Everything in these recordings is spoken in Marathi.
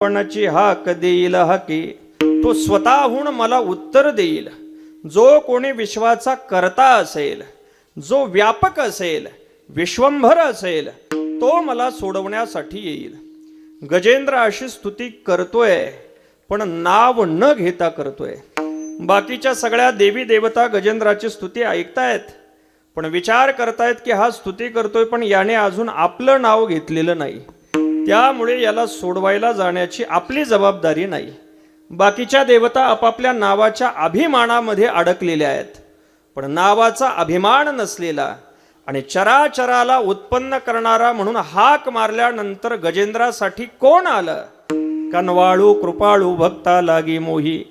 कोणाची हाक देईल हाके? तो स्वतःहून मला उत्तर देईल. जो कोणी विश्वाचा करता असेल जो व्यापक असेल विश्वंभर असेल तो मला सोडवण्यासाठी येईल. गजेंद्र अशी स्तुती करतोय पण नाव न घेता करतोय. बाकीच्या सगळ्या देवी देवता गजेंद्राची स्तुती ऐकतायत पण विचार करतायत की हा स्तुती करतोय पण याने अजून आपलं नाव घेतलेलं नाही. त्यामुळे याला सोडवायला जाण्याची आपली जबाबदारी नाही. बाकीच्या देवता आपापल्या नावाच्या अभिमानामध्ये अडकलेल्या आहेत. पण नावाचा अभिमान नसलेला आणि चराचराला उत्पन्न करणारा म्हणून हाक मारल्यानंतर गजेंद्रासाठी कोण आलं? कनवाळू कृपाळू भक्ता लागी मोही.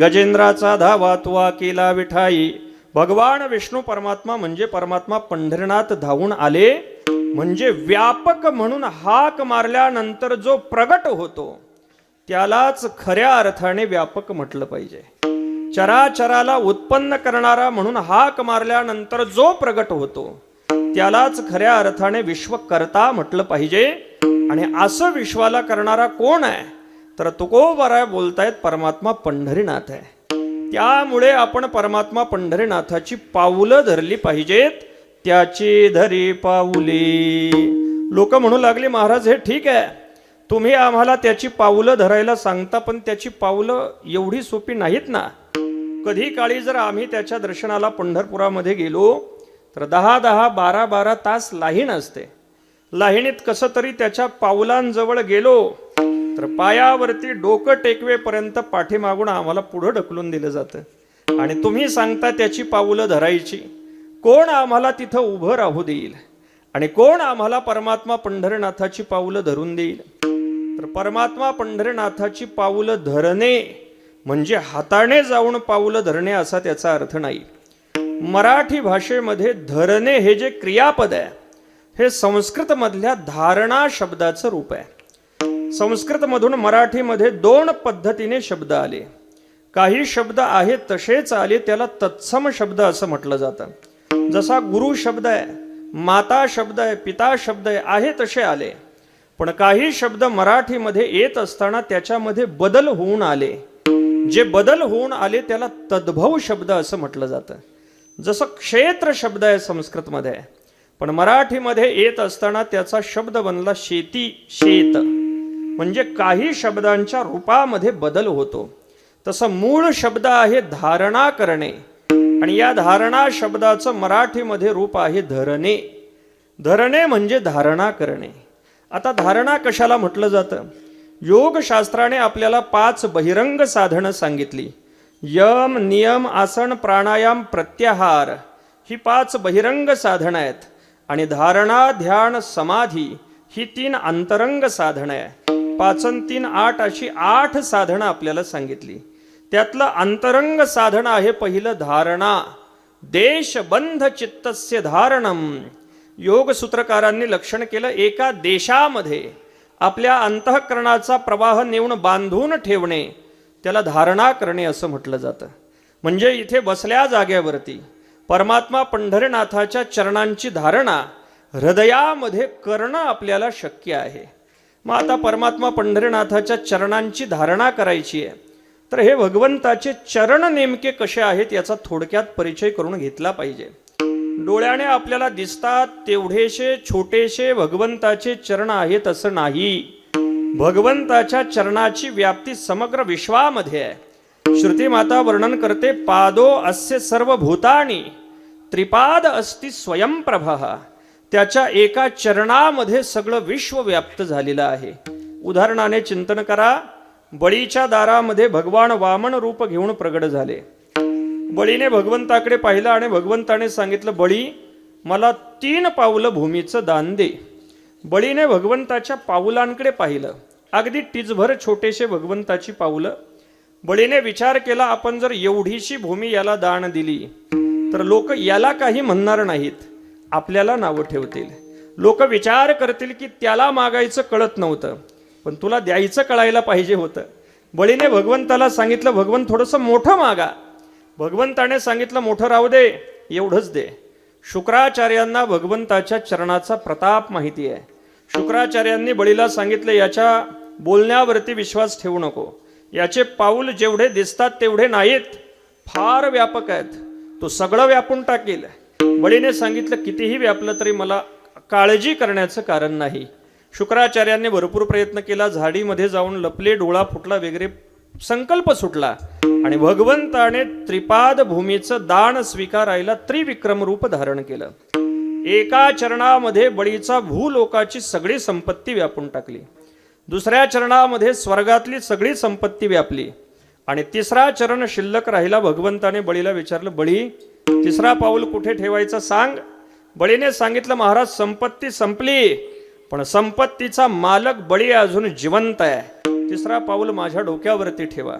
गजेंद्राचा धावा तुवा केला विठाई. भगवान विष्णू परमात्मा म्हणजे परमात्मा पंढरनाथ धावून आले. म्हणजे व्यापक म्हणून हाक मारल्यानंतर जो प्रगट होतो त्यालाच खऱ्या अर्थाने व्यापक म्हटलं पाहिजे. चराचराला उत्पन्न करणारा म्हणून हाक मारल्यानंतर जो प्रगट होतो त्यालाच खऱ्या अर्थाने विश्वकर्ता म्हटलं पाहिजे. आणि असं विश्वाला करणारा कोण आहे? तर तुकोबराय बोलतायत परमात्मा पंढरीनाथ आहे. त्यामुळे आपण परमात्मा पंढरीनाथाची पावलं धरली पाहिजेत. त्याची धरी पाऊले. लोक म्हणू लागले महाराज हे ठीक आहे. तुम्ही आम्हाला त्याची पाऊलं धरायला सांगता पण त्याची पाऊलं एवढी सोपी नाहीत ना. कधी काळी जर आम्ही त्याच्या दर्शनाला पंढरपुरामध्ये गेलो तर दहा दहा बारा बारा तास लाहीण असते. लाहिणीत कसं तरी त्याच्या पावलांजवळ गेलो तर पायावरती डोकं टेकवेपर्यंत पाठीमागून आम्हाला पुढं ढकलून दिलं जातं. आणि तुम्ही सांगता त्याची पाऊलं धरायची. कोण आम्हाला तिथं उभं राहू देईल? आणि कोण आम्हाला परमात्मा पंढरनाथाची पाऊलं धरून देईल? तर परमात्मा पंढरनाथाची पाऊलं धरणे म्हणजे हाताने जाऊन पाऊलं धरणे असा त्याचा अर्थ नाही. मराठी भाषेमध्ये धरणे हे जे क्रियापद आहे हे संस्कृतमधल्या धारणा शब्दाचं रूप आहे. संस्कृतमधून मराठीमध्ये दोन पद्धतीने शब्द आले. काही शब्द आहेत तसेच आले त्याला तत्सम शब्द असं म्हटलं जातं. जसा गुरु शब्द आहे माता शब्द आहे पिता शब्द आहे आहे तसे आले. पण काही शब्द मराठीमध्ये येत असताना त्याच्यामध्ये बदल होऊन आले. जे बदल होऊन आले त्याला तद्भव शब्द असं म्हटलं जातं. जसं क्षेत्र शब्द आहे संस्कृतमध्ये पण मराठीमध्ये येत असताना त्याचा शब्द बनला शेती शेत. म्हणजे काही शब्दांच्या रूपामध्ये बदल होतो. तसं मूळ शब्द आहे धारणा करणे. आणि या धारणा शब्दाचं मराठीमध्ये रूप आहे धरणे. धरणे म्हणजे धारणा करणे. आता धारणा कशाला म्हटलं जातं? योगशास्त्राने आपल्याला पाच बहिरंग साधनं सांगितली. यम नियम आसन प्राणायाम प्रत्याहार ही पाच बहिरंग साधनं आहेत. आणि धारणा ध्यान समाधी ही तीन अंतरंग साधनं आहे पाचन तीन आठ अशी आठ साधनं आपल्याला सांगितली. त्यातलं अंतरंग साधन आहे पहिलं धारणा. देशबंध चित्तस्य धारणम योग सूत्रकारांनी लक्षण केलं एका देशामध्ये आपल्या अंतःकरणाचा प्रवाह नेऊन बांधून ठेवणे. त्याला धारणा करणे असं म्हटलं जातं. म्हणजे इथे बसल्या जाग्यावरती परमात्मा पंढरीनाथाच्या चरणांची धारणा हृदयामध्ये करणं आपल्याला शक्य आहे. मग आता परमात्मा पंढरीनाथाच्या चरणांची धारणा करायची आहे. तर हे भगवंताचे चरण नेमके कसे आहेत याचा थोडक्यात परिचय करून घेतला पाहिजे. डोळ्याने आपल्याला दिसतात तेवढेसे छोटेसे भगवंताचे चरण आहेत असं नाही. भगवंताच्या चरणाची व्याप्ती समग्र विश्वामध्ये आहे. श्रुती माता वर्णन करते पादो अस्य सर्व भूतानी त्रिपाद अस्ति स्वयंप्रभ त्याच्या एका चरणामध्ये सगळं विश्व व्याप्त झालेलं आहे. उदाहरणाने चिंतन करा. बळीच्या दारामध्ये भगवान वामन रूप घेऊन प्रगड झाले. बळीने भगवंताकडे पाहिलं आणि भगवंताने सांगितलं बळी मला तीन पावलं भूमीचं दान दे. बळीने भगवंताच्या पाऊलांकडे पाहिलं. अगदी टिचभर छोटेसे भगवंताची पाऊलं बळीने विचार केला आपण जर एवढीशी भूमी याला दान दिली तर लोक याला काही म्हणणार नाहीत. आपल्याला नावं ठेवतील. लोक विचार करतील की त्याला मागायचं कळत नव्हतं. पण तुला द्यायचं कळायला पाहिजे होतं. बळीने भगवंताला सांगितलं भगवंत थोडंसं मोठं मागा. भगवंताने सांगितलं मोठं राहू दे एवढंच दे. शुक्राचार्यांना भगवंताच्या चरणाचा प्रताप माहिती आहे. शुक्राचार्यांनी बळीला सांगितलं याच्या बोलण्यावरती विश्वास ठेवू नको. याचे पाऊल जेवढे दिसतात तेवढे नाहीत. फार व्यापक आहेत. तो सगळं व्यापून टाकेल. बळीने सांगितलं कितीही व्यापलं तरी मला काळजी करण्याचं कारण नाही. शुक्राचार्यांनी भरपूर प्रयत्न केला. झाडीमध्ये जाऊन लपले डोळा फुटला वगैरे संकल्प सुटला. आणि भगवंताने त्रिपाद भूमीचं दान स्वीकारायला त्रिविक्रम रूप धारण केलं. एका चरणामध्ये बळीचा भूलोकाची सगळी संपत्ती व्यापून टाकली. दुसऱ्या चरणामध्ये स्वर्गातली सगळी संपत्ती व्यापली. आणि तिसरा चरण शिल्लक राहिला. भगवंताने बळीला विचारलं बळी तिसरा पाऊल कुठे ठेवायचं सांग? बळीने सांगितलं महाराज संपत्ती संपली. पण संपत्तीचा मालक बळी अजून जिवंत आहे. तिसरा पाऊल माझ्या डोक्यावरती ठेवा.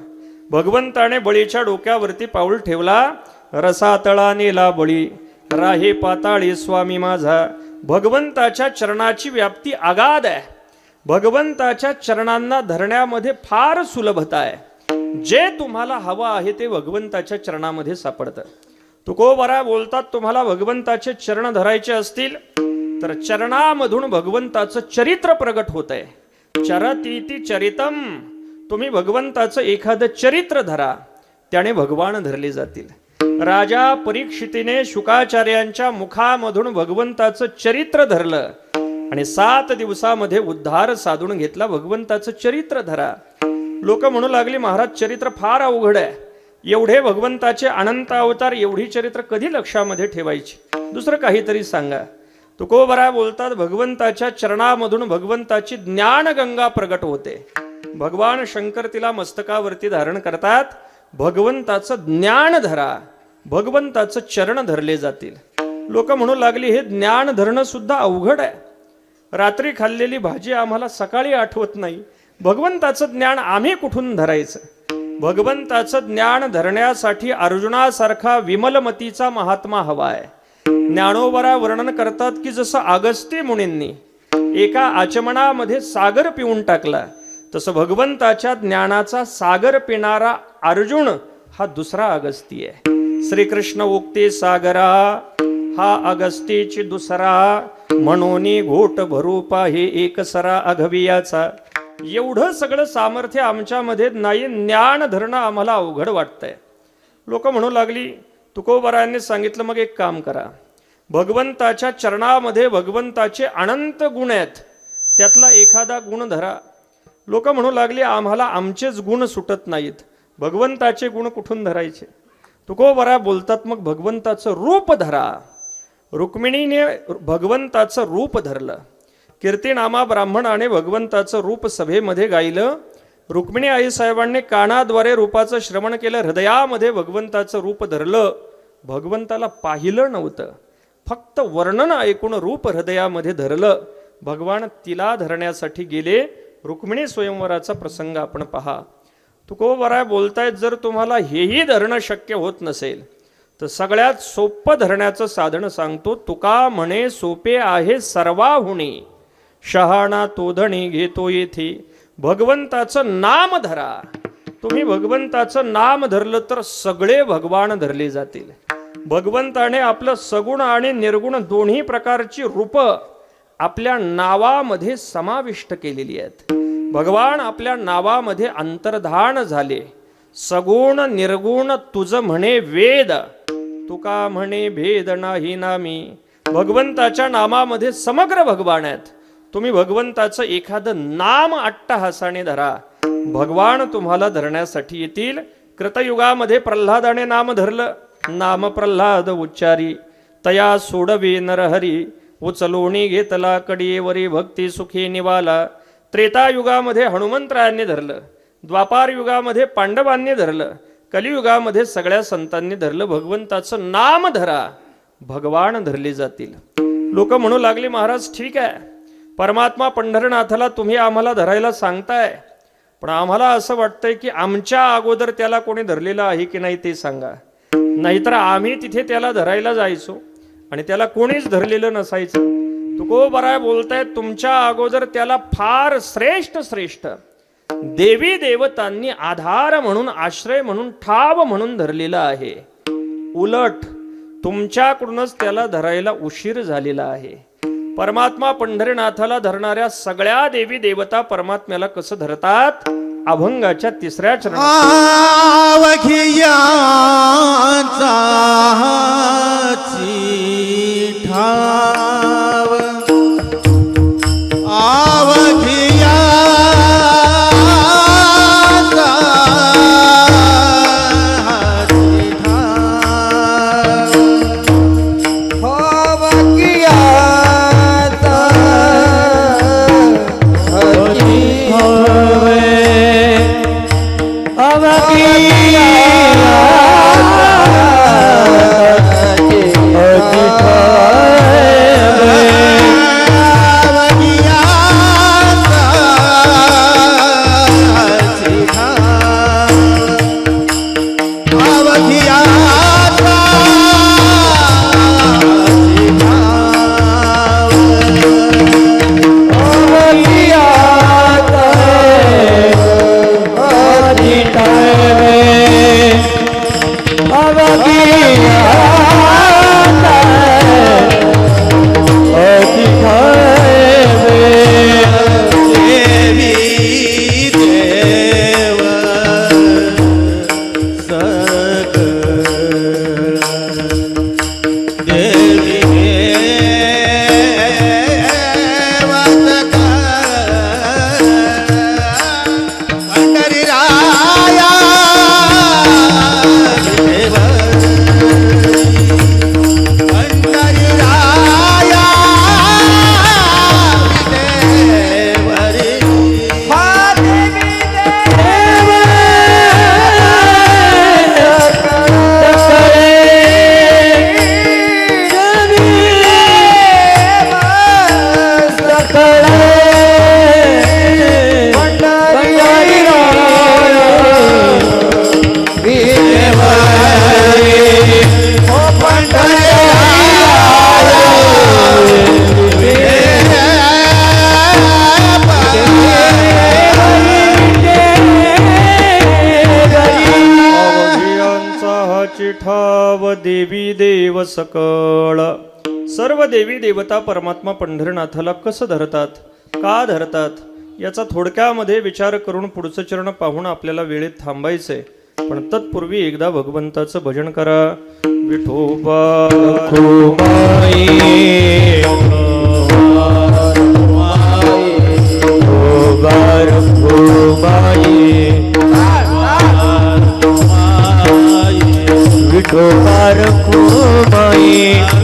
भगवंताने बळीच्या डोक्यावरती पाऊल ठेवला रसातळा नेला बळी. राहे पाताळी स्वामी माझा. भगवंताच्या चरणाची व्याप्ती आगाध आहे. भगवंताच्या चरणांना धरण्यामध्ये फार सुलभता आहे. जे तुम्हाला हवं आहे ते भगवंताच्या चरणामध्ये सापडतं. तुकोबरा बोलतात तुम्हाला भगवंताचे चरण धरायचे असतील तर चरणामधून भगवंताचं चरित्र प्रगट होत आहे चरतीती चरितम. तुम्ही भगवंताचं एखादं चरित्र धरा. त्याने भगवान धरले जातील. राजा परीक्षितीने शुकाचार्यांच्या मुखामधून भगवंताचं चरित्र धरलं. आणि सात दिवसामध्ये उद्धार साधून घेतला भगवंताचं चरित्र धरा. लोक म्हणू लागली महाराज चरित्र फार अवघड आहे. एवढे भगवंताचे अनंत अवतार एवढी चरित्र कधी लक्षामध्ये ठेवायची? दुसरं काहीतरी सांगा. तुकोबरा बोलतात भगवंताच्या चरणामधून भगवंताची ज्ञानगंगा प्रगट होते. भगवान शंकर तिला मस्तकावरती धारण करतात. भगवंताचं ज्ञान धरा. भगवंताचं चरण धरले जातील. लोक म्हणू लागली हे ज्ञान धरणं सुद्धा अवघड आहे. रात्री खाल्लेली भाजी आम्हाला सकाळी आठवत नाही. भगवंताचं ज्ञान आम्ही कुठून धरायचं? भगवंताचं ज्ञान धरण्यासाठी अर्जुनासारखा विमलमतीचा महात्मा हवा आहे. ज्ञानोबरा वर्णन करतात की जसं आगस्ते मुनींनी एका आचमनामध्ये सागर पिऊन टाकला तसं भगवंताच्या ज्ञानाचा सागर पिणारा अर्जुन हा दुसरा अगस्ती आहे. श्रीकृष्ण उक्ते सागरा हा अगस्तीची दुसरा म्हणून घोट भरूपा हे एक सरा अघवियाचा. एवढं सगळं सामर्थ्य आमच्यामध्ये नाही ज्ञान धरणं आम्हाला अवघड वाटतंय. लोक म्हणू लागली तुकोबरायांनी सांगितलं मग एक काम करा. भगवंताच्या चरणामध्ये भगवंताचे अनंत गुण आहेत. त्यातला एखादा गुण धरा. लोक म्हणू लागली आम्हाला आमचेच गुण सुटत नाहीत. भगवंताचे गुण कुठून धरायचे? तुकोबरा बोलतात मग भगवंताचं रूप धरा. रुक्मिणीने भगवंताचं रूप धरलं. कीर्तिनामा ब्राह्मणाने भगवंताचं रूप सभेमध्ये गायलं. रुक्मिणी आईसाहेबांनी कानाद्वारे रूपाचं श्रवण केलं. हृदयामध्ये भगवंताचं रूप धरलं. भगवंताला पाहिलं नव्हतं. फक्त वर्णन ऐकून रूप हृदयामध्ये धरलं. भगवान तिला धरण्यासाठी गेले. रुक्मिणी स्वयंवराचा प्रसंग आपण पहा. तुकोबराय बोलतायत जर तुम्हाला हेही धरणं शक्य होत नसेल तर सगळ्यात सोपं धरण्याचं साधन सांगतो तुका म्हणे सोपे आहे सर्वाहुणी शहाणा तोधणी घेतो येथे. भगवंताचं नाम धरा. तुम्ही भगवंताचं नाम धरलं तर सगळे भगवान धरले जातील. भगवंताने आपलं सगुण आणि निर्गुण दोन्ही प्रकारची रूप आपल्या नावामध्ये समाविष्ट केलेली आहेत. भगवान आपल्या नावामध्ये अंतर्धान झाले. सगुण निर्गुण तुझ म्हणे वेद. तुका म्हणे भेद नाही नामी. भगवंताच्या नामामध्ये समग्र भगवान आहेत. तुम्ही भगवंताचं एखादं नाम अट्टहासाने धरा. भगवान तुम्हाला धरण्यासाठी येतील. कृतयुगामध्ये प्रल्हादाने नाम धरलं. नाम प्रल्हाद उच्चारी. तया सोडवे नरहरी. उचलोणी घेतला कडीवरी भक्ती सुखी निवाला. त्रेतायुगामध्ये हनुमंतरायांनी धरलं. द्वापार युगामध्ये पांडवांनी धरलं. कलियुगामध्ये सगळ्या संतांनी धरलं. भगवंताचं नाम धरा. भगवान धरले जातील. लोक म्हणू लागले महाराज ठीक आहे. परमात्मा पंढरनाथाला तुम्ही आम्हाला धरायला सांगताय. पण आम्हाला असं वाटतंय की आमच्या अगोदर त्याला कोणी धरलेलं आहे की नाही ते सांगा. नाहीतर आम्ही तिथे त्याला धरायला जायचो आणि त्याला कोणीच धरलेलं नसायचं. तुकोबराय बोलतायत बोलताय तुमच्या अगोदर त्याला फार श्रेष्ठ श्रेष्ठ. देवी देवतांनी आधार म्हणून आश्रय म्हणून ठाव म्हणून धरलेला आहे. उलट तुमच्याकडूनच त्याला धरायला उशीर झालेला आहे. परमात्मा पंढरीनाथाला धरणाऱ्या सगळ्या देवी देवता परमात्म्याला कसं धरतात? अभंगाच्या तिसऱ्या चरणात. सकळ. सर्व देवी देवता परमात्मा पंढरनाथाला कसं धरतात? का धरतात? याचा थोडक्यामध्ये विचार करून पुढचं चरण पाहून आपल्याला वेळेत थांबायचंय. पण तत्पूर्वी एकदा भगवंताचं भजन करा. विठोबा विठोबार পারি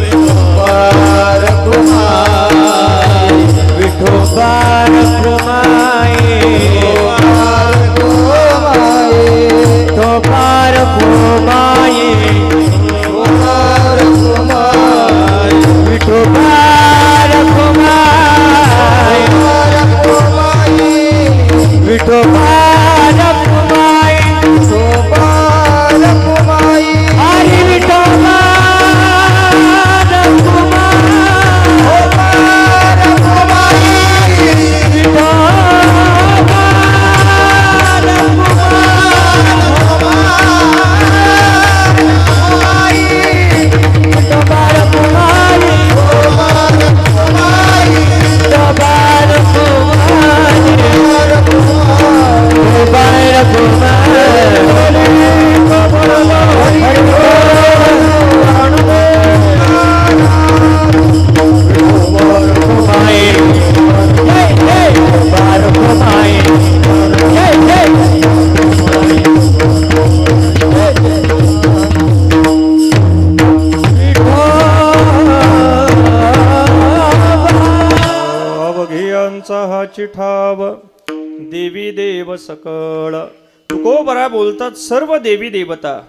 काय बोलतात सर्व देवी देवता.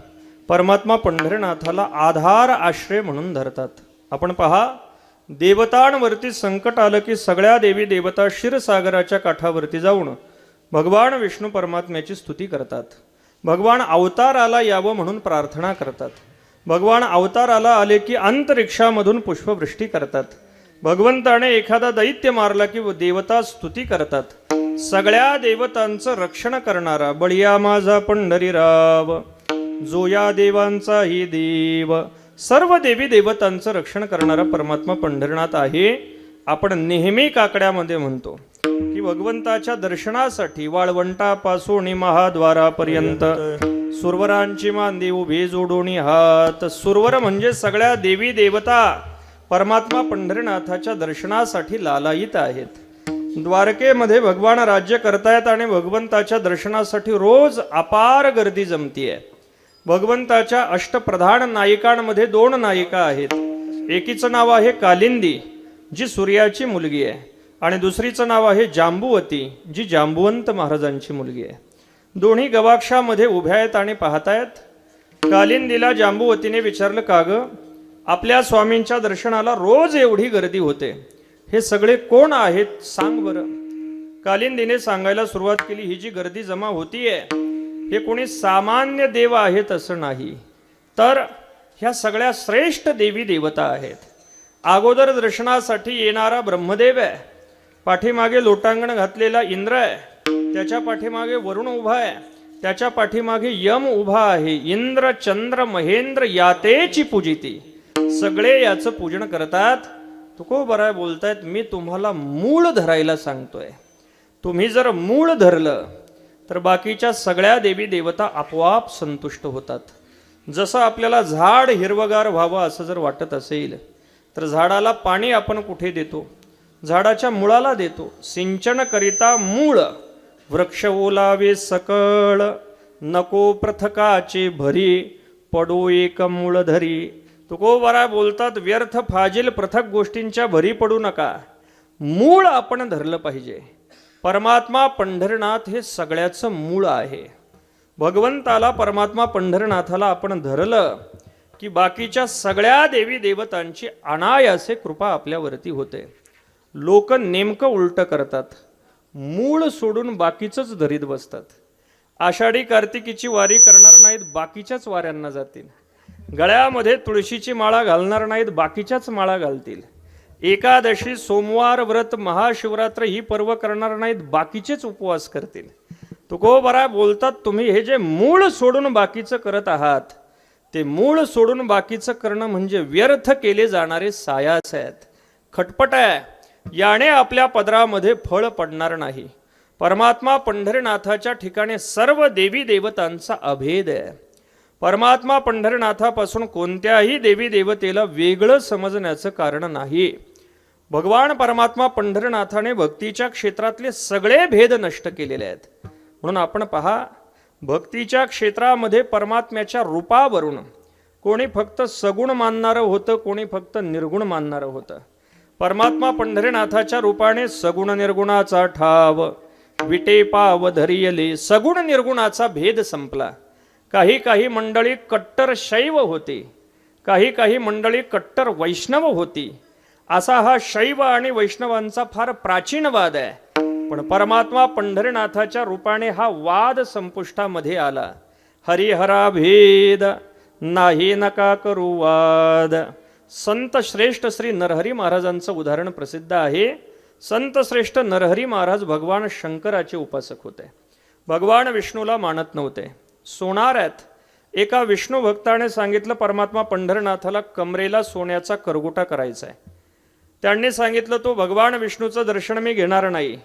परमात्मा पंढरनाथाला आधार आश्रय म्हणून धरतात. आपण पहा देवतांवरती संकट आलं की सगळ्या देवी देवता क्षीरसागराच्या काठावरती जाऊन भगवान विष्णू परमात्म्याची स्तुती करतात. भगवान अवताराला यावं म्हणून प्रार्थना करतात. भगवान अवताराला आले की अंतरिक्षामधून पुष्पवृष्टी करतात. भगवंताने एखादा दैत्य मारला की देवता स्तुती करतात. सगळ्या देवतांचं रक्षण करणारा बळिया माझा पंढरीराव. जो या देवांचाही देव. सर्व देवी देवतांचं रक्षण करणारा परमात्मा पंढरनाथ आहे. आपण नेहमी काकड्यामध्ये म्हणतो की भगवंताच्या दर्शनासाठी वाळवंटापासून महाद्वारापर्यंत सुरवरांची मांदी उभी जोडोणी हात. सुरवर म्हणजे सगळ्या देवी देवता परमात्मा पंढरीनाथाच्या दर्शनासाठी लालायित आहेत. द्वारकेमध्ये भगवान राज्य करतायत आणि भगवंताच्या दर्शनासाठी रोज अपार गर्दी जमतीये. भगवंताच्या अष्टप्रधान नायिकांमध्ये दोन नायिका आहेत. एकीचं नाव आहे कालिंदी जी सूर्याची मुलगी आहे. आणि दुसरीचं नाव आहे जांबुवती जी जांबुवंत महाराजांची मुलगी आहे. दोन्ही गवाक्षामध्ये उभ्या आहेत आणि पाहतायत. कालिंदीला जांबुवतीने विचारलं का गं आपल्या स्वामींच्या दर्शनाला रोज एवढी गर्दी होते. हे सगळे कोण आहेत? सांग बरं. कालिंदीने सांगायला सुरुवात केली ही जी गर्दी जमा होतीये हे कोणी सामान्य देव आहेत असं नाही. तर ह्या सगळ्या श्रेष्ठ देवी देवता आहेत. अगोदर दर्शनासाठी येणारा ब्रह्मदेव आहे. पाठीमागे लोटांगण घातलेला इंद्र आहे. त्याच्या पाठीमागे वरुण उभा आहे. त्याच्या पाठीमागे यम उभा आहे. इंद्र चंद्र महेंद्र यातेची पूजिती. सगळे याचं पूजन करतात. तुकोबराय बोलतायत मी तुम्हाला मूळ धरायला सांगतोय. तुम्ही जर मूळ धरलं तर बाकीच्या सगळ्या देवी देवता आपोआप संतुष्ट होतात. जसं आपल्याला झाड हिरवगार व्हावं असं जर वाटत असेल तर झाडाला पाणी आपण कुठे देतो? झाडाच्या मुळाला देतो. सिंचनकरिता मूळ. वृक्ष ओलावे सकळ. नको प्रथकाचे भरी पडो एक मूळ धरी. तुकोबारा बोलतात व्यर्थ फाजील पृथक गोष्टींच्या भरी पडू नका. मूळ आपण धरलं पाहिजे. परमात्मा पंढरनाथ हे सगळ्याचं मूळ आहे. भगवंताला परमात्मा पंढरनाथाला आपण धरलं की बाकीच्या सगळ्या देवी देवतांची अनायासे कृपा आपल्यावरती होते. लोक नेमकं उलटं करतात. मूळ सोडून बाकीचंच धरीत बसतात. आषाढी कार्तिकीची वारी करणार नाहीत बाकीच्याच वाऱ्यांना जातील. गळ्यामध्ये तुळशीची माळा घालणार नाहीत बाकीच्याच माळा घालतील. एकादशी सोमवार व्रत महाशिवरात्र ही पर्व करणार नाहीत बाकीचेच उपवास करतील. तुकोबरा बोलतात तुम्ही हे जे मूळ सोडून बाकीचं करत आहात ते मूळ सोडून बाकीचं करणं म्हणजे व्यर्थ केले जाणारे सायास आहेत. खटपट आहे. याने आपल्या पदरामध्ये फळ पडणार नाही. परमात्मा पंढरीनाथाच्या ठिकाणी सर्व देवी देवतांचा अभेद आहे. परमात्मा पंढरनाथापासून कोणत्याही देवी देवतेला वेगळं समजण्याचं कारण नाही. भगवान परमात्मा पंढरनाथाने भक्तीच्या क्षेत्रातले सगळे भेद नष्ट केलेले आहेत. म्हणून आपण पहा भक्तीच्या क्षेत्रामध्ये परमात्म्याच्या रूपावरून कोणी फक्त सगुण मानणारं होतं कोणी फक्त निर्गुण मानणारं होतं. परमात्मा पंढरीनाथाच्या रूपाने सगुण निर्गुणाचा ठाव विटेपाव धरियले सगुण निर्गुणाचा भेद संपला. काही काही मंडळी कट्टर शैव होती. काही काही मंडळी कट्टर वैष्णव होती. असा हा शैव आणि वैष्णवांचा फार प्राचीन वाद आहे. पण परमात्मा पंढरीनाथाच्या रूपाने हा वाद संपुष्टामध्ये आला. हरिहरा भेद नाही नका करू वाद. संत श्रेष्ठ श्री नरहरी महाराजांचं उदाहरण प्रसिद्ध आहे. संत श्रेष्ठ नरहरी महाराज भगवान शंकराचे उपासक होते. भगवान विष्णूला मानत नव्हते. सोनाऱ्यात एका विष्णू भक्ताने सांगितलं परमात्मा पंढरनाथाला कमरेला सोन्याचा करगोटा करायचा आहे. त्यांनी सांगितलं तो भगवान विष्णूचं दर्शन मी घेणार नाही.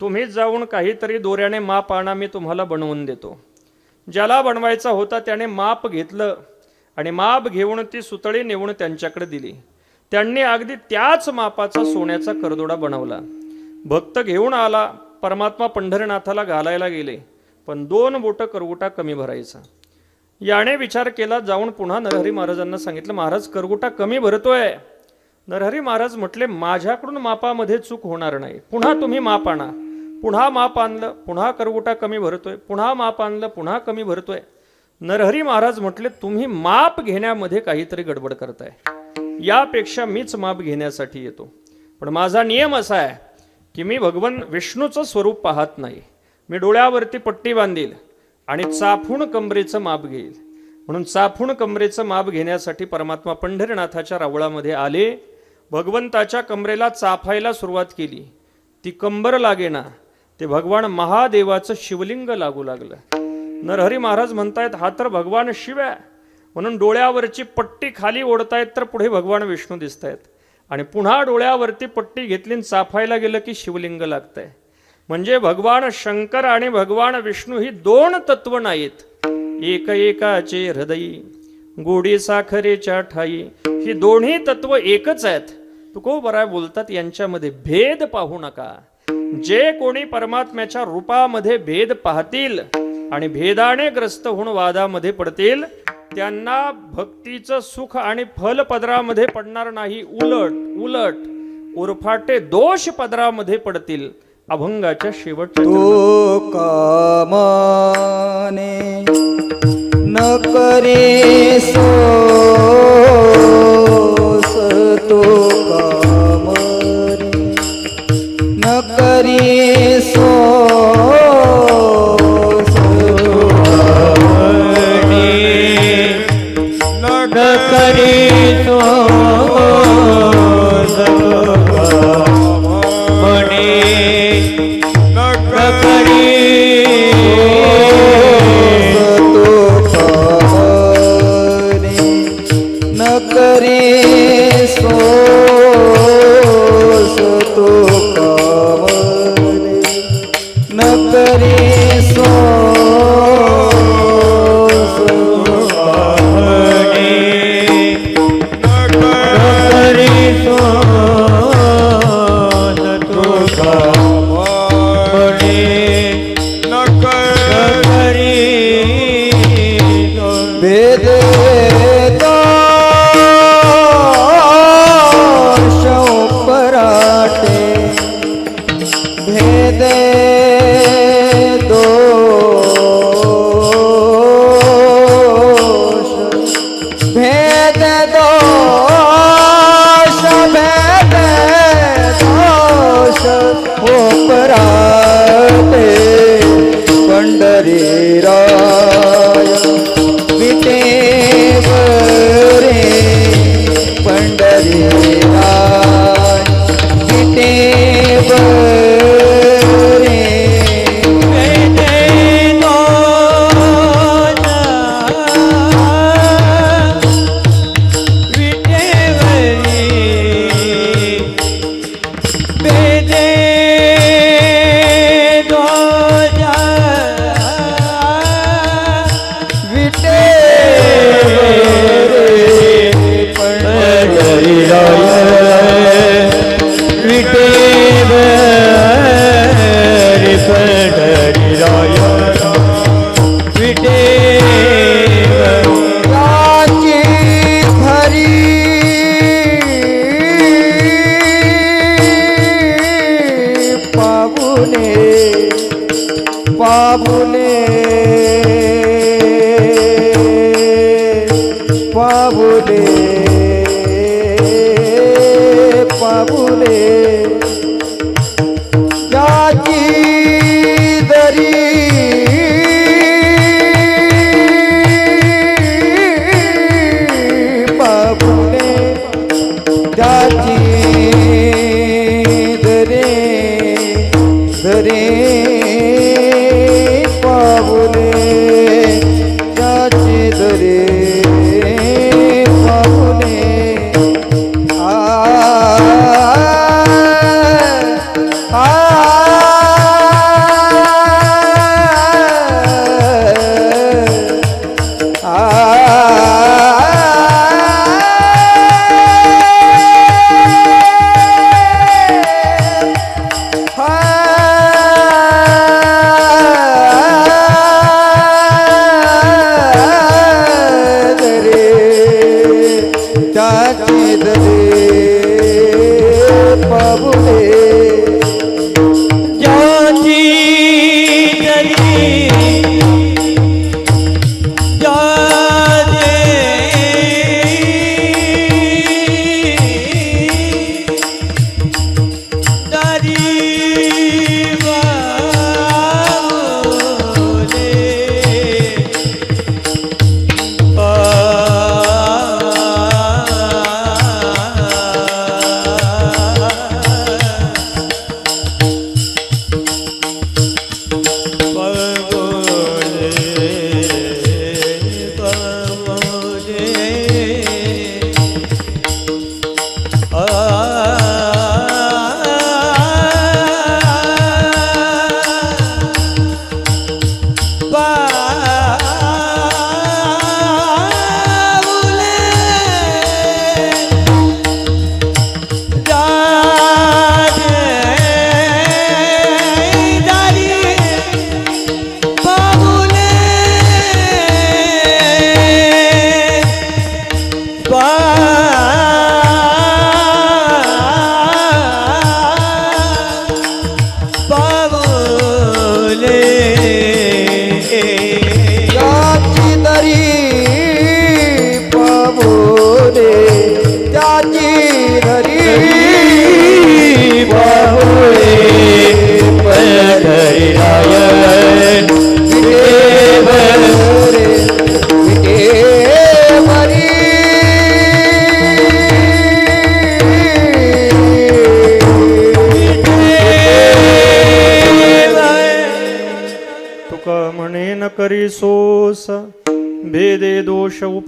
तुम्हीच जाऊन काहीतरी दोऱ्याने माप आणा मी तुम्हाला बनवून देतो. ज्याला बनवायचा होता त्याने माप घेतलं आणि माप घेऊन ती सुतळी नेऊन त्यांच्याकडे दिली. त्यांनी अगदी त्याच मापाचा सोन्याचा करदोडा बनवला. भक्त घेऊन आला परमात्मा पंढरनाथाला घालायला गेले. पण दोन बोटं करगुटा कमी भरायचा. याने विचार केला जाऊन पुन्हा नरहरी महाराजांना सांगितलं महाराज करगुटा कमी भरतोय. नरहरी महाराज म्हटले माझ्याकडून मापामध्ये चूक होणार नाही. पुन्हा तुम्ही माप आणा. पुन्हा माप आणलं पुन्हा करगुटा कमी भरतोय. पुन्हा माप आणलं पुन्हा कमी भरतोय. नरहरी महाराज म्हटले तुम्ही माप घेण्यामध्ये काहीतरी गडबड करताय. यापेक्षा मीच माप घेण्यासाठी येतो. पण माझा नियम असा आहे की मी भगवान विष्णूचं स्वरूप पाहत नाही. मी डोळ्यावरती पट्टी बांधील आणि चाफून कमरेचं माप घेईल. म्हणून चाफून कमरेचं माप घेण्यासाठी परमात्मा पंढरीनाथाच्या रावळामध्ये आले. भगवंताच्या कमरेला चाफायला सुरुवात केली. ती कंबर लागेना. ते भगवान महादेवाचं शिवलिंग लागू लागलं. नरहरी महाराज म्हणतायत हा तर भगवान शिव आहे. म्हणून डोळ्यावरची पट्टी खाली ओढतायत तर पुढे भगवान विष्णू दिसतायत. आणि पुन्हा डोळ्यावरती पट्टी घेतली आणि चाफायला गेलं की शिवलिंग लागतंय. म्हणजे भगवान शंकर आणि भगवान विष्णू ही दोन तत्व नाहीत. एक एकाचे हृदयी गोडी साखरेच्या ठाई ही दोन्ही तत्व एकच आहेत. तुकोबराय बोलतात यांच्यामध्ये भेद पाहू नका. जे कोणी परमात्म्याच्या रूपामध्ये भेद पाहतील आणि भेदाने ग्रस्त होऊन वादामध्ये पडतील त्यांना भक्तीचं सुख आणि फल पदरामध्ये पडणार नाही. उलट उलट उरफाटे दोष पदरामध्ये पडतील. अभंगाच्या शेवटच्या. तो कामाने न करे तो कामने न करे न करे न Dutchie.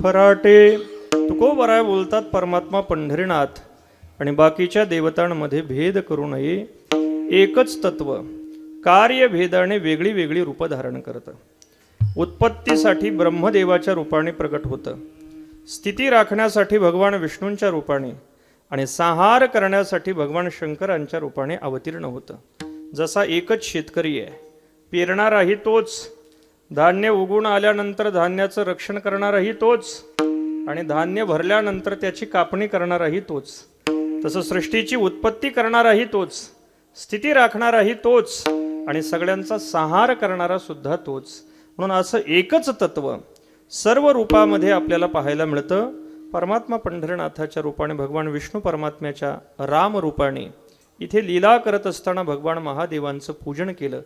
फराटे. तुकोबराय बोलतात परमात्मा पंढरीनाथ आणि बाकीच्या देवतांमध्ये भेद करू नये. एकच तत्व कार्यभेदाने वेगळी वेगळी रूप धारण करतं. उत्पत्तीसाठी ब्रह्मदेवाच्या रूपाने प्रकट होतं. स्थिती राखण्यासाठी भगवान विष्णूंच्या रूपाने आणि संहार करण्यासाठी भगवान शंकरांच्या रूपाने अवतीर्ण होतं. जसा एकच शेतकरी आहे पेरणाराही तोच. धान्य उगून आल्यानंतर धान्याचं रक्षण करणाराही तोच आणि धान्य भरल्यानंतर त्याची कापणी करणाराही तोच. तसं सृष्टीची उत्पत्ती करणाराही तोच स्थिती राखणाराही तोच आणि सगळ्यांचा संहार करणारा सुद्धा तोच. म्हणून असं एकच तत्व सर्व रूपामध्ये आपल्याला पाहायला मिळतं. परमात्मा पंढरनाथाच्या रूपाने भगवान विष्णू परमात्म्याच्या राम रूपाने इथे लीला करत असताना भगवान महादेवांचं पूजन केलं.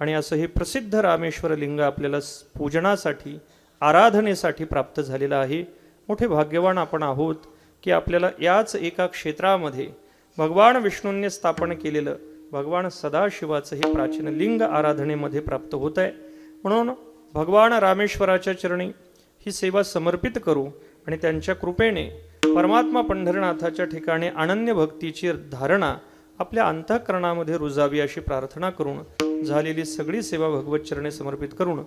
आणि असं हे प्रसिद्ध रामेश्वर लिंग आपल्याला पूजनासाठी आराधनेसाठी प्राप्त झालेलं आहे. मोठे भाग्यवान आपण आहोत की आपल्याला याच एका क्षेत्रामध्ये भगवान विष्णूंनी स्थापन केलेलं भगवान सदाशिवाचं हे प्राचीन लिंग आराधनेमध्ये प्राप्त होत आहे. म्हणून भगवान रामेश्वराच्या चरणी ही सेवा समर्पित करू आणि त्यांच्या कृपेने परमात्मा पंढरनाथाच्या ठिकाणी अनन्य भक्तीची धारणा आपल्या अंतःकरणामध्ये रुजावी अशी प्रार्थना करून झालेली सगळी सेवा भगवत चरणे समर्पित करून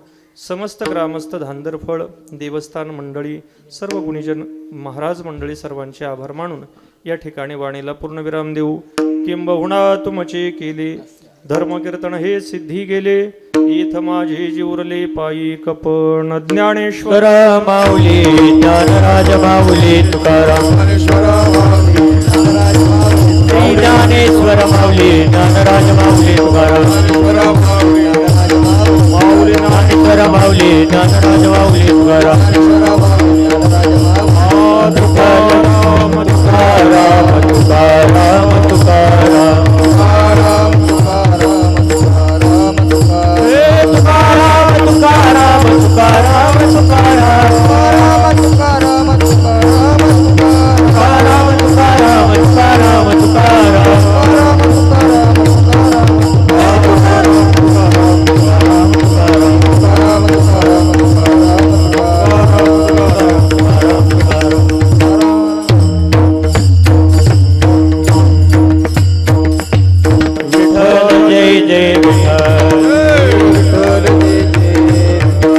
समस्त ग्रामस्थ धांदरफळ देवस्थान मंडळी सर्व गुणीजन महाराज मंडळी सर्वांचे आभार मानून या ठिकाणी वाणीला पूर्णविराम देऊ. किंबहुना तुमचे केले धर्मकीर्तन हे सिद्धी गेले. इथ माझे जीवरले पायी कपण ज्ञानेश्वर. ईश्वर माऊली ज्ञानराज माऊली तुकाराम. ज्ञानेश्वर माऊली ज्ञानराज माऊली तुकाराम. माऊली ज्ञानेश्वर माऊली ज्ञानराज माऊली तुकाराम